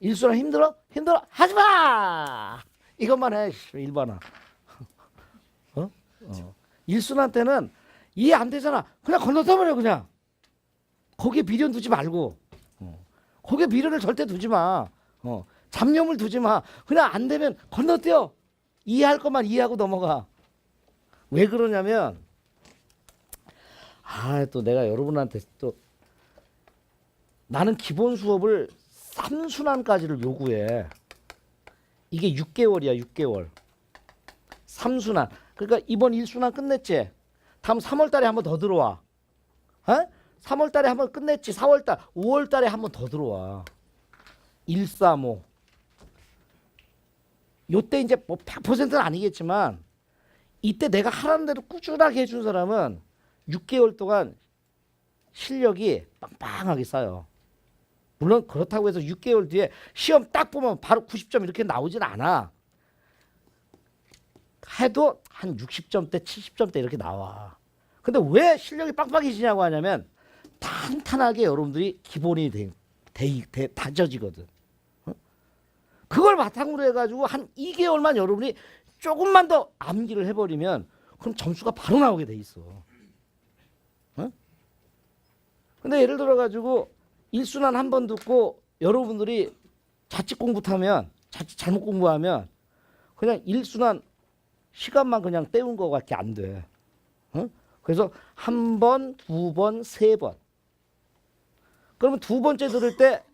일순환 힘들어? 힘들어? 하지 마! 이것만 해, 씨, 일반화. 어? 어. 일순환 때는 이해 안 되잖아. 그냥 건너뛰어버려, 그냥. 거기에 미련 두지 말고. 어. 거기에 미련을 절대 두지 마. 어. 잡념을 두지 마. 그냥 안 되면 건너뛰어. 이해할 것만 이해하고 넘어가. 왜 그러냐면, 아, 또 내가 여러분한테 또, 나는 기본 수업을 3순환까지를 요구해. 이게 6개월이야, 6개월. 3순환. 그러니까 이번 1순환 끝냈지? 다음 3월 달에 한 번 더 들어와. 어? 3월 달에 한 번 끝냈지? 4월 달, 5월 달에 한 번 더 들어와. 135. 요때 이제 뭐 100%는 아니겠지만 이때 내가 하라는 대로 꾸준하게 해준 사람은 6개월 동안 실력이 빵빵하게 쌓여. 물론 그렇다고 해서 6개월 뒤에 시험 딱 보면 바로 90점 이렇게 나오진 않아. 해도 한 60점대, 70점대 이렇게 나와. 근데 왜 실력이 빵빵해지냐고 하냐면 탄탄하게 여러분들이 기본이 돼, 돼, 돼, 다져지거든. 어? 그걸 바탕으로 해가지고 한 2개월만 여러분이 조금만 더 암기를 해버리면 그럼 점수가 바로 나오게 돼 있어. 어? 근데 예를 들어가지고 일순환 한 번 듣고 여러분들이 자칫 공부하면 자칫 잘못 공부하면 그냥 일순환 시간만 그냥 때운 거밖에 안 돼. 어? 그래서 한 번, 두 번, 세 번. 그러면 두 번째 들을 때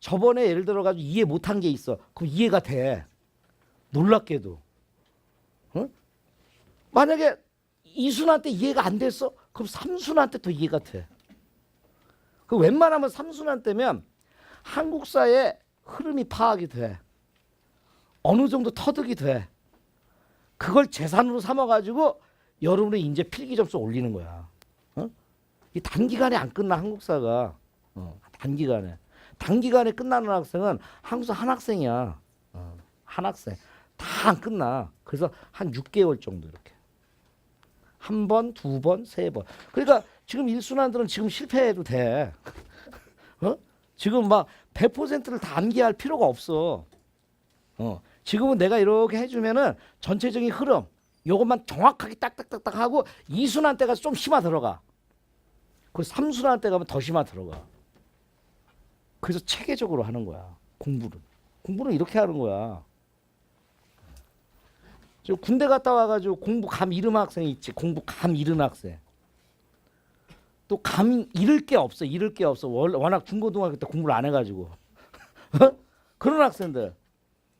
저번에 예를 들어 가지고 이해 못한 게 있어. 그럼 이해가 돼. 놀랍게도. 어? 만약에 이순환 때 이해가 안 됐어? 그럼 삼순환 때 또 이해가 돼. 그 웬만하면 삼순환 때면 한국 사의 흐름이 파악이 돼. 어느 정도 터득이 돼. 그걸 재산으로 삼아가지고 여러분의 이제 필기 점수 올리는 거야. 어? 이 단기간에 안 끝나 한국사가. 어, 단기간에. 단기간에 끝나는 학생은 한국사 한 학생이야. 어, 한 학생. 다 안 끝나. 그래서 한 6개월 정도 이렇게. 한 번, 두 번, 세 번. 그러니까 지금 일순환들은 지금 실패해도 돼. 어? 지금 막 100%를 다 암기할 필요가 없어. 어. 지금은 내가 이렇게 해주면은 전체적인 흐름, 요것만 정확하게 딱딱딱딱 하고 이순환 때가 좀 심화 들어가. 그 삼순환 때 가면 더 심화 들어가. 그래서 체계적으로 하는 거야. 공부를. 공부는 이렇게 하는 거야. 저 군대 갔다 와가지고 공부 감 잃은 학생이 있지. 공부 감 잃은 학생. 또 감 잃을 게 없어. 잃을 게 없어. 월- 워낙 중고등학교 때 공부를 안 해가지고. 어? 그런 학생들.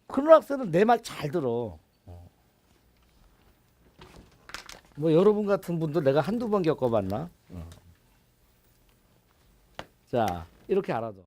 그런 학생은 내 말 잘 들어. 어. 뭐 여러분 같은 분도 내가 한두 번 겪어봤나? 어. 자 이렇게 알아둬.